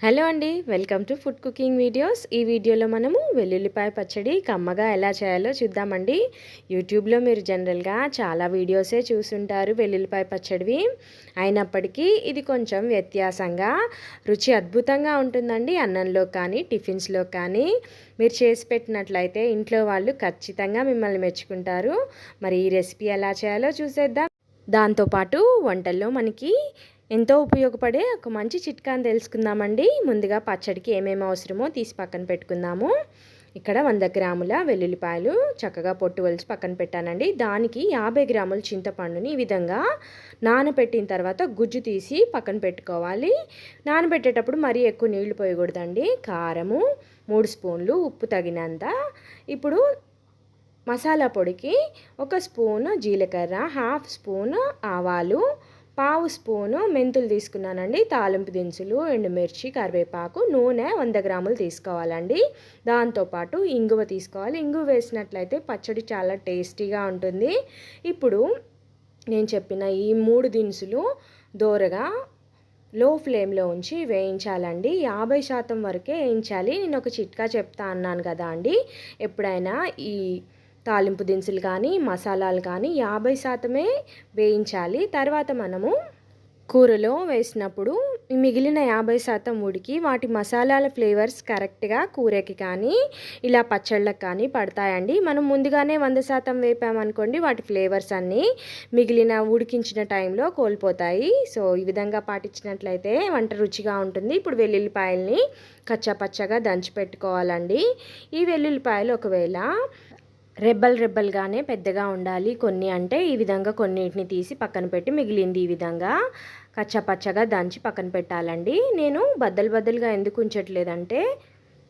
Hello అండి welcome to food cooking videos. ఈ వీడియోలో మనము వెల్లుల్లిపాయ పచ్చడి కమ్మగా ఎలా చేయాలో చూద్దామండి. యూట్యూబ్లో మీరు జనరల్గా చాలా వీడియోసే చూసుంటారు వెల్లుల్లిపాయ పచ్చడివి. అయినప్పటికీ ఇది కొంచెం వ్యత్యాసంగా రుచి అద్భుతంగా ఉంటుందండి అన్నంలో కానీ టిఫిన్స్లో కానీ. మీరు చేసి పెట్టినట్లయితే ఇంట్లో వాళ్ళు ఖచ్చితంగా మిమ్మల్ని మెచ్చుకుంటారు. మరి ఈ రెసిపీ ఎలా చేయాలో చూసేద్దాం. దాంతోపాటు వంటల్లో మనకి ఎంతో ఉపయోగపడే ఒక మంచి చిట్కాని తెలుసుకుందామండి. ముందుగా పచ్చడికి ఏమేమి అవసరమో తీసి పక్కన పెట్టుకుందాము. ఇక్కడ వంద గ్రాముల వెల్లుల్లిపాయలు చక్కగా పొట్టు వలిచి పక్కన పెట్టానండి. దానికి యాభై గ్రాముల చింతపండుని ఈ విధంగా నానబెట్టిన తర్వాత గుజ్జు తీసి పక్కన పెట్టుకోవాలి. నానబెట్టేటప్పుడు మరీ ఎక్కువ నీళ్ళు పోయకూడదండి. కారము మూడు స్పూన్లు ఉప్పు తగినంత. ఇప్పుడు మసాలా పొడికి ఒక స్పూను జీలకర్ర హాఫ్ స్పూను ఆవాలు పావు స్పూను మెంతులు తీసుకున్నానండి. తాలింపు దినుసులు ఎండుమిర్చి కరివేపాకు నూనె వంద గ్రాములు తీసుకోవాలండి. దాంతోపాటు ఇంగువ తీసుకోవాలి. ఇంగువ వేసినట్లయితే పచ్చడి చాలా టేస్టీగా ఉంటుంది. ఇప్పుడు నేను చెప్పిన ఈ మూడు దినుసులు దోరగా లో ఫ్లేమ్లో ఉంచి వేయించాలండి. యాభై శాతం వరకే వేయించాలి. నేను ఒక చిట్కా చెప్తా అన్నాను కదా అండి. ఎప్పుడైనా ఈ తాలింపు దినుసులు కానీ మసాలాలు కానీ యాభై శాతమే వేయించాలి. తర్వాత మనము కూరలో వేసినప్పుడు మిగిలిన యాభై శాతం ఉడికి వాటి మసాలాల ఫ్లేవర్స్ కరెక్ట్గా కూరకి కానీ ఇలా పచ్చళ్ళకి కానీ పడతాయండి. మనం ముందుగానే వంద శాతం వేపామనుకోండి వాటి ఫ్లేవర్స్ అన్నీ మిగిలిన ఉడికించిన టైంలో కోల్పోతాయి. సో ఈ విధంగా పాటించినట్లయితే వంట రుచిగా ఉంటుంది. ఇప్పుడు వెల్లుల్లిపాయల్ని కచ్చా పచ్చగా దంచి పెట్టుకోవాలండి. ఈ వెల్లుల్లిపాయలు ఒకవేళ రెబ్బల్ రెబ్బల్గానే పెద్దగా ఉండాలి కొన్ని అంటే ఈ విధంగా కొన్నిటిని తీసి పక్కన పెట్టి మిగిలింది ఈ విధంగా కచ్చపచ్చగా దంచి పక్కన పెట్టాలండి. నేను బద్దలు బద్దలుగా ఎందుకు ఉంచట్లేదంటే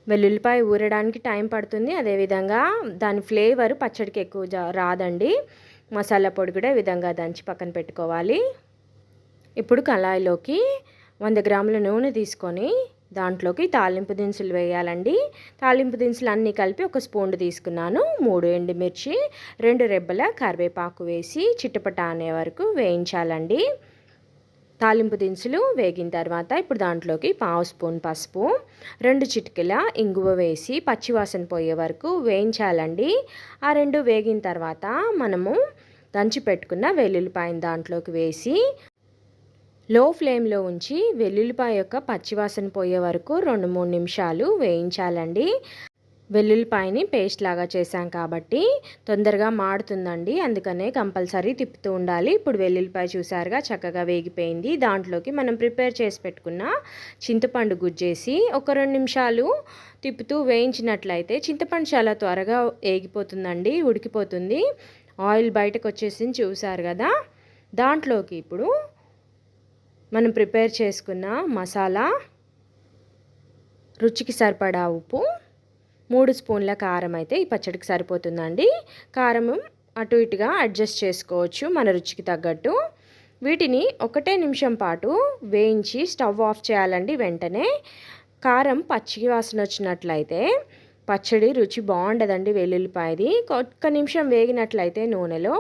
వెల్లుల్లిపాయ ఊరడానికి టైం పడుతుంది. అదేవిధంగా దాని ఫ్లేవర్ పచ్చడికి ఎక్కువ రాదండి. మసాలా పొడి కూడా ఈ విధంగా దంచి పక్కన పెట్టుకోవాలి. ఇప్పుడు కళాయిలోకి వంద గ్రాముల నూనె తీసుకొని దాంట్లోకి తాలింపు దినుసులు వేయాలండి. తాలింపు దినుసులు అన్నీ కలిపి ఒక స్పూన్ తీసుకున్నాను. మూడు ఎండుమిర్చి రెండు రెబ్బల కరివేపాకు వేసి చిట్టపట అనే వరకు వేయించాలండి. తాలింపు దినుసులు వేగిన తర్వాత ఇప్పుడు దాంట్లోకి పావు స్పూన్ పసుపు రెండు చిటికెల ఇంగువ వేసి పచ్చివాసన పోయే వరకు వేయించాలండి. ఆ రెండు వేగిన తర్వాత మనము దంచి పెట్టుకున్న వెల్లుల్లిపాయను దాంట్లోకి వేసి లో ఫ్లేమ్లో ఉంచి వెల్లుల్లిపాయ యొక్క పచ్చివాసన పోయే వరకు రెండు మూడు నిమిషాలు వేయించాలండి. వెల్లుల్లిపాయని పేస్ట్ లాగా చేశాం కాబట్టి తొందరగా మాడుతుందండి. అందుకనే కంపల్సరీ తిప్పుతూ ఉండాలి. ఇప్పుడు వెల్లుల్లిపాయ చూసారుగా చక్కగా వేగిపోయింది. దాంట్లోకి మనం ప్రిపేర్ చేసి పెట్టుకున్న చింతపండు గుజ్జేసి ఒక రెండు నిమిషాలు తిప్పుతూ వేయించినట్లయితే చింతపండు చాలా త్వరగా వేగిపోతుందండి ఉడికిపోతుంది. ఆయిల్ బయటకు వచ్చేసింది చూసారు కదా. దాంట్లోకి ఇప్పుడు మనం ప్రిపేర్ చేసుకున్న మసాలా రుచికి సరిపడా ఉప్పు మూడు స్పూన్ల కారం అయితే ఈ పచ్చడికి సరిపోతుందండి. కారం అటు ఇటుగా అడ్జస్ట్ చేసుకోవచ్చు మన రుచికి తగ్గట్టు. వీటిని ఒకటే నిమిషం పాటు వేయించి స్టవ్ ఆఫ్ చేయాలండి వెంటనే. కారం పచ్చి వాసన వచ్చినట్లయితే పచ్చడి రుచి బాగుండదండి వెల్లుల్లిపాయది. ఒక్క నిమిషం వేగినట్లయితే నూనెలో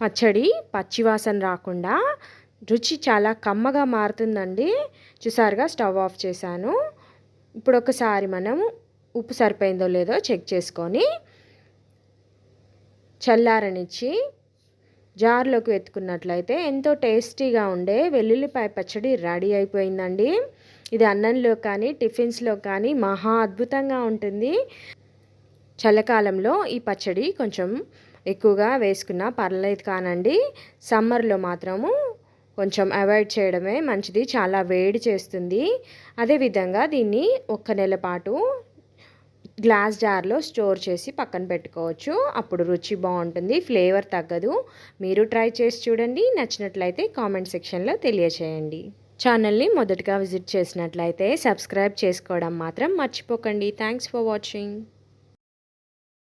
పచ్చడి పచ్చివాసన రాకుండా రుచి చాలా కమ్మగా మారుతుందండి. చూసారుగా స్టవ్ ఆఫ్ చేశాను. ఇప్పుడు ఒకసారి మనం ఉప్పు సరిపోయిందో లేదో చెక్ చేసుకొని చల్లారనిచ్చి జార్లోకి వెతుకున్నట్లయితే ఎంతో టేస్టీగా ఉండే వెల్లుల్లిపాయ పచ్చడి రెడీ అయిపోయిందండి. ఇది అన్నంలో కానీ టిఫిన్స్లో కానీ మహా అద్భుతంగా ఉంటుంది. చల్లకాలంలో ఈ పచ్చడి కొంచెం ఎక్కువగా వేసుకున్నా పర్లేదు కానండి. సమ్మర్లో మాత్రము కొంచెం అవాయిడ్ చేయడమే మంచిది చాలా వేడి చేస్తుంది. అదేవిధంగా దీన్ని ఒక్క నెల పాటు గ్లాస్ జార్లో స్టోర్ చేసి పక్కన పెట్టుకోవచ్చు. అప్పుడు రుచి బాగుంటుంది ఫ్లేవర్ తగ్గదు. మీరు ట్రై చేసి చూడండి నచ్చినట్లయితే కామెంట్ సెక్షన్లో తెలియచేయండి. ఛానల్ని మొదటగా విజిట్ చేసినట్లయితే సబ్స్క్రైబ్ చేసుకోవడం మాత్రం మర్చిపోకండి. Thanks for watching.